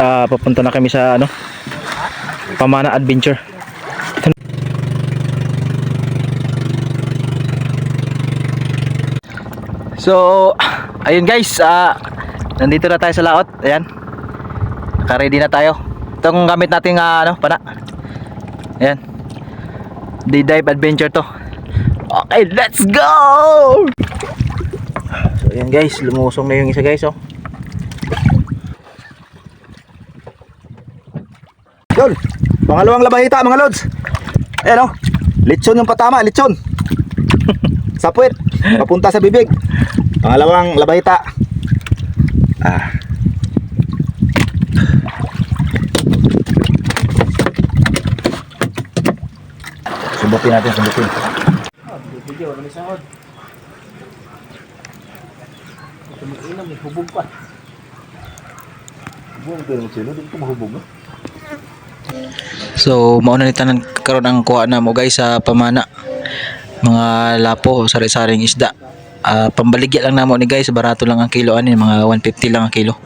Ah, papunta na kami sa ano? Pamana Adventure. So, ayun guys, ah nandito na tayo sa laot. Ayan. Naka-ready na tayo. Itong gamit nating ah, ano, pana. Ayan. Day dive adventure to. Okay, let's go! So, ayan guys, lumusong na yung isa guys, oh. Yun, pangalawang labahita mga lods. Ayan o, lechon yung patama, lechon. sa puwet, papunta sa bibig. Pangalawang labahita. Ah. Subutin natin, subutin. Video, ano sa hod? Tumiinom, may hubog pa. Buong pero sino, di ko mahubog no? So, mauna ni tanan karon ang kuha na mo guys sa pamana. Mga lapo, sari-saring isda. Ah, pambaligya lang namo ni guys, barato lang ang kilo ani, mga 150 lang ang kilo.